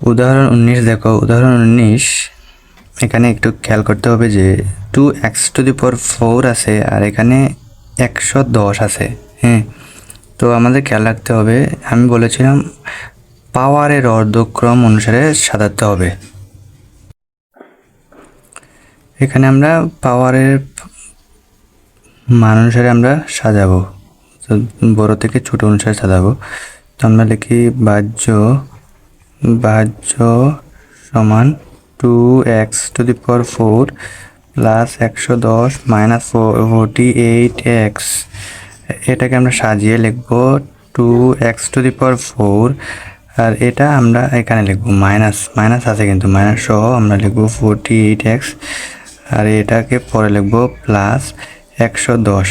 উদাহরণ উনিশ দেখো, উদাহরণ উনিশ। এখানে একটু খেয়াল করতে হবে যে two x to the power four আছে আর এখানে একশো দশ আছে হ্যাঁ। তো আমাদের খেয়াল রাখতে হবে, আমি বলেছিলাম পাওয়ারের অর্ধক্রম অনুসারে সাজাতে হবে। এখানে আমরা পাওয়ারের মান অনুসারে আমরা সাজাবো, তো বড় থেকে ছোট অনুসারে সাজাবো। তো আমরা লিখি বাহ্য বাহ্য সমান two x to the power four plus একশো দশ মাইনাস ফোরটি এইট এক্স এটাকে আমরা সাজিয়ে লিখব two x to the power four আর এটা আমরা এখানে লিখব মাইনাস মাইনাস আছে কিন্তু মাইনাস সহ আমরা লিখব ফোরটি এইট এক্স আর এটাকে পরে লিখব প্লাস একশো দশ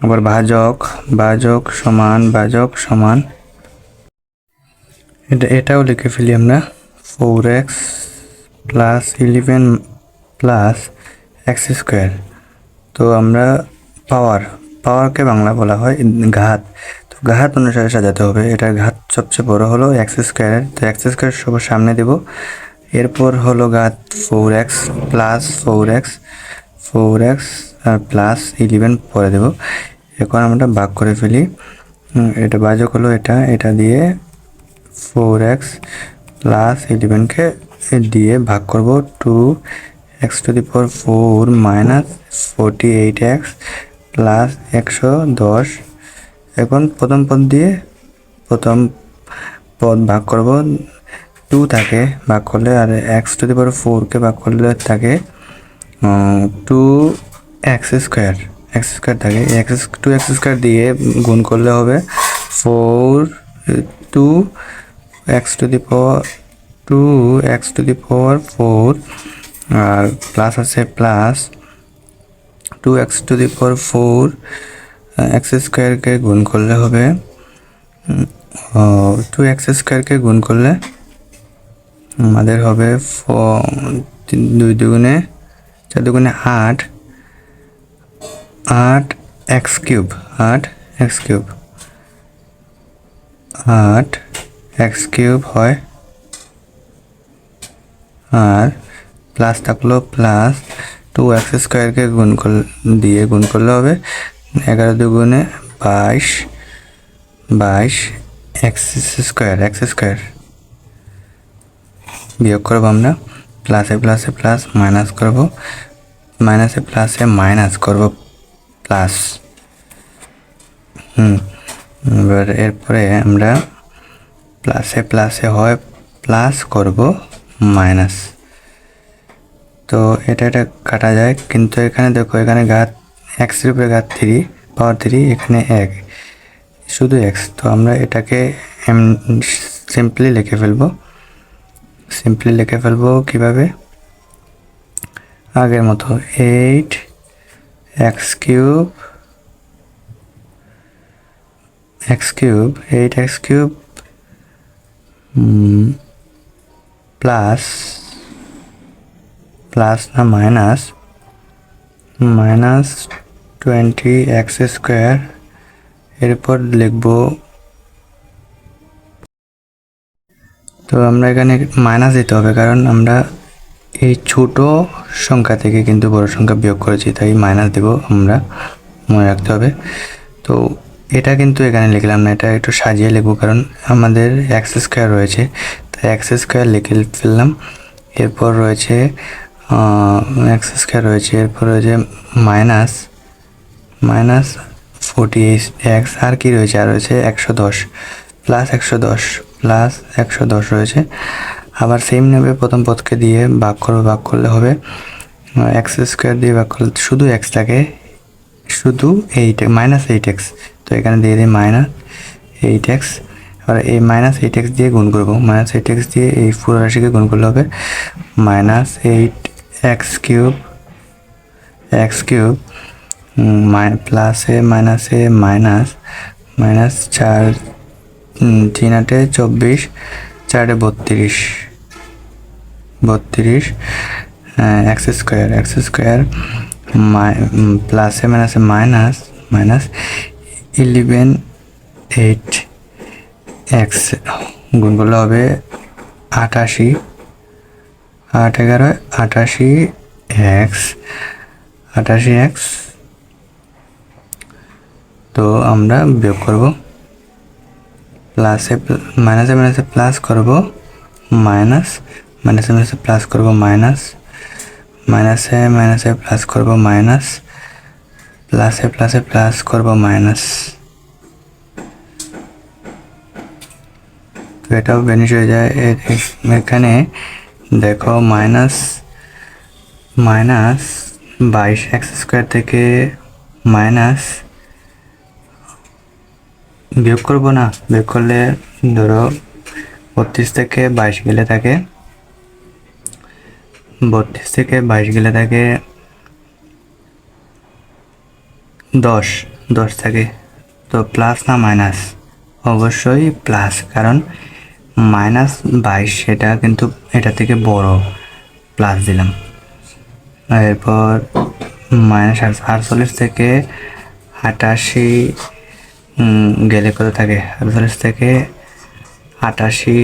আবার ভাজক ভাজক সমান ভাজক সমান এটা, এটাও লিখে ফেলি আমরা। Four x plus eleven plus x square তো আমরা পাওয়ার পাওয়ারকে বাংলা বলা হয় ঘাত। তো ঘাত অনুসারে সাজাতে হবে। এটার ঘাত সবচেয়ে বড় হলো এক্স স্কোয়ারের তো এক্স স্কোয়ার সবার সামনে দেব। এরপর হলো ঘাত four x plus four x four x আর প্লাস ইলেভেন পরে দেব। এখন আমরা ভাগ করে ফেলি। এটা বাজক হলো এটা এটা দিয়ে ফোর এক্স প্লাস ইলেভেনকে দিয়ে ভাগ করব two x to the power four minus forty eight x plus একশো দশ এখন প্রথম পদ দিয়ে প্রথম পদ ভাগ করব টু থাকে ভাগ করলে আর এক্স টু দি পাওয়ার ফোরকে ভাগ করলে থাকে two x square x square থাকে এক্স টু এক্স স্কোয়ার দিয়ে গুণ করলে হবে four two x to the power two x to the power four R plus আছে plus two x to the power four x স্কোয়ারকে গুণ করলে হবে টু এক্স স্কোয়ারকে গুণ করলে আমাদের হবে দুই দুগুণে, চার দুগুণে আট আট এক্স কিউব আট এক্স কিউব আট কিউব হয় আর প্লাস থাকল প্লাস টু এক্স স্কোয়ারকে গুণ কর, দিয়ে গুণ করলে হবে এগারো দুগুণে বাইশ বাইশ এক্স স্কোয়ার এক্স স্কোয়ার বিয়োগ করব আমরা। প্লাসে প্লাসে প্লাস মাইনাস করব। মাইনাসে প্লাসে মাইনাস করব। প্লাস হুম। এবার এরপরে আমরা প্লাসে প্লাসে হয় প্লাস করব মাইনাস তো এটা এটা কাটা যায়, কিন্তু এখানে দেখো, এখানে ঘাত এক্সের উপরে ঘাত থ্রি পাওয়ার থ্রি এখানে এক। শুধু এক্স তো আমরা এটাকে সিম্পলি লিখে ফেলব। সিম্পলি লিখে ফেলব কীভাবে? আগের মতো eight x cube x cube eight x cube plus plus না minus minus twenty x square এরপর লিখব তো আমরা এখানে মাইনাস দিতে হবে, কারণ আমরা এই ছোট সংখ্যা থেকে কিন্তু বড় সংখ্যা বিয়োগ করেছি, তাই মাইনাস দেব আমরা, মনে রাখতে হবে। তো এটা কিন্তু এখানে লিখলাম না, এটা একটু সাজিয়ে লিখব কারণ আমাদের এক্স স্কোয়ার রয়েছে। তাই এক্স স্কোয়ার লিখে ফেললাম। এরপর রয়েছে এক্স স্কোয়ার রয়েছে, এরপর রয়েছে মাইনাস মাইনাস ফোর্টি এক্স আর কি রয়েছে? আর রয়েছে একশো দশ প্লাস একশো দশ প্লাস একশো দশ রয়েছে। আবার সেম নেবে, প্রথম পদকে দিয়ে ভাগ করবে, ভাগ করলে হবে এক্স স্কোয়ার দিয়ে ভাগ করলে শুধু এক্স থাকে, শুধু এইট মাইনাস এইট এক্স তো এখানে দিয়ে দিই মাইনাস এইট এক্স আর এই মাইনাস এইট এক্স দিয়ে গুণ করব। মাইনাস এইট এক্স দিয়ে এই পুরো রাশিকে গুণ করলে হবে minus eight x cube x cube প্লাসে মাইনাসে মাইনাস মাইনাস চার তিন আটে চব্বিশ, চারে বত্রিশ বত্রিশ এক্স স্কোয়ার এক্স স্কোয়ার প্লাসে মাইনাসে minus minus eleven eight x গুণ করলে হবে আটাশি, আট এগারো, আটাশি এক্স আটাশি এক্স তো আমরা বিয়োগ করব। প্লাসে মাইনাসে মাইনাসে প্লাস করব, মাইনাস, মাইনাসে মাইনাসে প্লাস করব, মাইনাস। মাইনাসে মাইনাসে প্লাস করব, মাইনাস। প্লাসে প্লাসে প্লাস করব মাইনাস এটাও বেনিশ হয়ে যায়। এখানে দেখো মাইনাস মাইনাস বাইশ এক্স স্কোয়ার থেকে মাইনাস বিয়োগ করব না? বিয়োগ করলে ধরো বত্রিশ থেকে বাইশ গেলে থাকে। বত্রিশ থেকে বাইশ গেলে থাকে দশ দশ থাকে। তো প্লাস না মাইনাস অবশ্যই প্লাস কারণ মাইনাস বাইশ, সেটা কিন্তু এটা থেকে বড় প্লাস দিলাম। এরপর মাইনাস আটচল্লিশ থেকে আটাশি গেলে কত থাকে? আটচল্লিশ থেকে আটাশি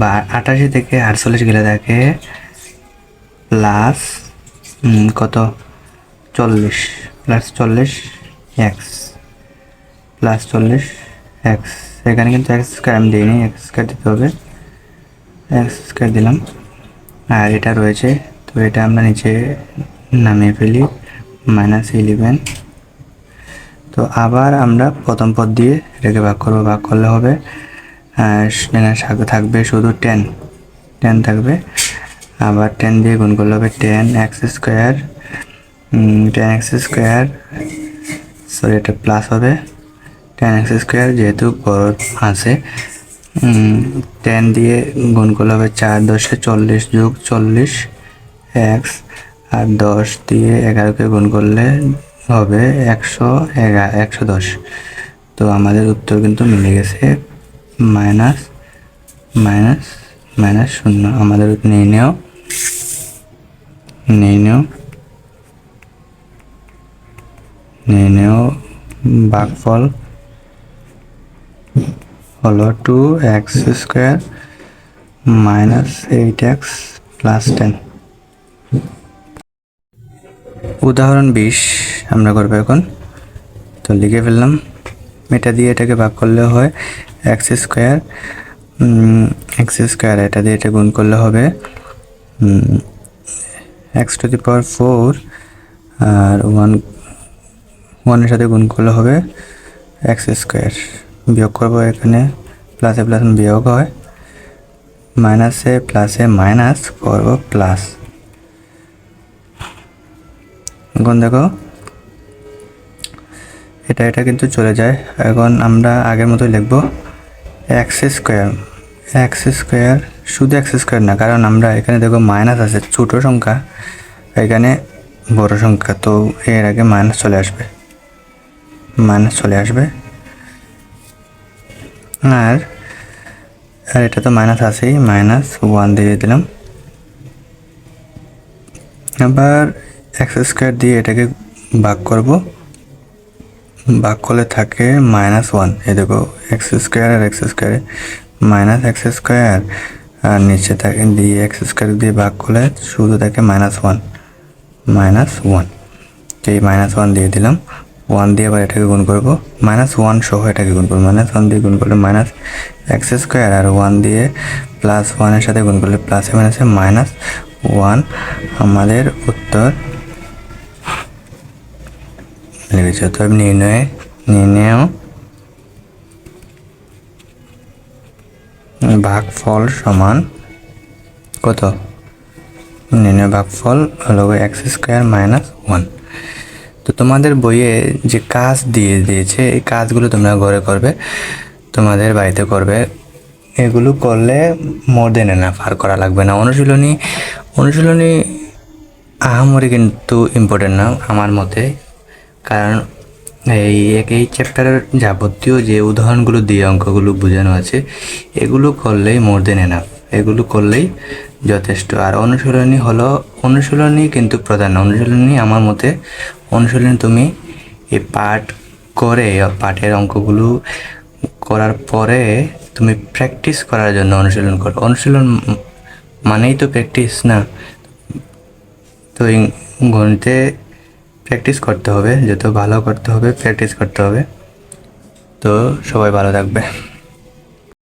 বা আটাশি থেকে আটচল্লিশ গেলে থাকে প্লাস কত? চল্লিশ। প্লাস চল্লিশ এক্স প্লাস চল্লিশ এক্স এখানে কিন্তু এক্স স্কোয়ার আমি দিইনি এক্স স্কোয়ার দিতে হবে। এক্স স্কোয়ার দিলাম। আর এটা রয়েছে, তো এটা আমরা নিচে নামিয়ে ফেলি মাইনাস ইলেভেন তো আবার আমরা প্রথম পদ দিয়ে এটাকে ভাগ করব, ভাগ করলে হবে থাকবে শুধু টেন টেন থাকবে। আবার টেন দিয়ে গুণ করলে হবে ten x square ten x square sorry এটা প্লাস হবে। টেন এক্স স্কোয়ার যেহেতু বড় আছে টেন দিয়ে গুণ করলে হবে চার দশে চল্লিশ যোগ চল্লিশ এক্স আর দশ দিয়ে এগারোকে গুণ করলে হবে একশো এগারো একশো দশ। তো আমাদের উত্তর কিন্তু মিলে গেছে মাইনাস মাইনাস মাইনাস শূন্য। আমাদের নির্ণয় নির্ণয় নির্ণয় ভাগফল হলো two x square minus eight x plus ten. উদাহরণ বিশ, আমরা করব এখন। তো লিখে ফেললাম। এটা দিয়ে এটাকে ভাগ করলে হয় এক্স স্কোয়ার। এক্স স্কোয়ার, এটা দিয়ে এটা গুণ করলে হবে x to the power four R one ওয়ানের সাথে গুণ করলে হবে এক্স স্কোয়ার। বিয়োগ করব এখানে প্লাসে প্লাস বিয়োগ হয়। মাইনাসে প্লাসে মাইনাস করব প্লাস এখন দেখো, এটা এটা কিন্তু চলে যায়। এখন আমরা আগের মতোই লিখব এক্স স্কোয়ার। এক্স স্কোয়ার শুধু এক্স স্কোয়ার না, কারণ আমরা এখানে দেখো মাইনাস আছে, ছোটো সংখ্যা। এখানে বড় সংখ্যা, তো এর আগে মাইনাস চলে আসবে। মাইনাস চলে আসবে। আর আর এটা তো মাইনাস আছেই মাইনাস ওয়ান দিয়ে দিলাম। আবার এক্স স্কোয়ার দিয়ে এটাকে ভাগ করব। ভাগ করলে থাকে মাইনাস ওয়ান এই দেখো এক্স স্কোয়ার আর এক্স স্কোয়ারে মাইনাস এক্স স্কোয়ার আর নিচে থাকে, দিয়ে এক্স স্কোয়ার দিয়ে ভাগ করলে শুধু থাকে মাইনাস ওয়ান মাইনাস ওয়ান এই মাইনাস ওয়ান দিয়ে দিলাম। ওয়ান দিয়ে আবার এটাকে গুণ করব। মাইনাস ওয়ান সহ এটাকে গুণ করব। মাইনাস ওয়ান দিয়ে গুণ করলে মাইনাস এক্স স্কোয়ার আর ওয়ান দিয়ে প্লাস ওয়ানের সাথে গুণ করলে প্লাসে মাইনাসে মাইনাস ওয়ান আমাদের উত্তর লিখেছে অতএব নির্ণয়ে নির্ণয় ভাগফল সমান কত? নির্ণয় ভাগফল হলো এক্স স্কোয়ার মাইনাস ওয়ান তো তোমাদের বইয়ে যে কাজ দিয়ে দিয়েছে, এই কাজগুলো তোমরা ঘরে করবে, তোমাদের বাড়িতে করবে। এগুলো করলে মোর দেন এনাফ আর করা লাগবে না। অনুশীলনী অনুশীলনী আহামরি কিন্তু ইম্পর্টেন্ট না আমার মতে। কারণ এই এই চ্যাপ্টারের যাবতীয় যে উদাহরণগুলো দিয়ে অঙ্কগুলো বোঝানো আছে, এগুলো করলেই মোর দেন এনাফ এগুলো করলেই যথেষ্ট। আর অনুশীলনী হলো, অনুশীলনী কিন্তু প্রধান। অনুশীলনী আমার মতে, অনুশীলনী তুমি এই পাঠ করে, পাঠের অঙ্কগুলো করার পরে তুমি প্র্যাকটিস করার জন্য অনুশীলন করো। অনুশীলন মানেই তো প্র্যাকটিস না? তো গণিতে প্র্যাকটিস করতে হবে। যত ভালো করতে হবে প্র্যাকটিস করতে হবে। তো সবাই ভালো থাকবে।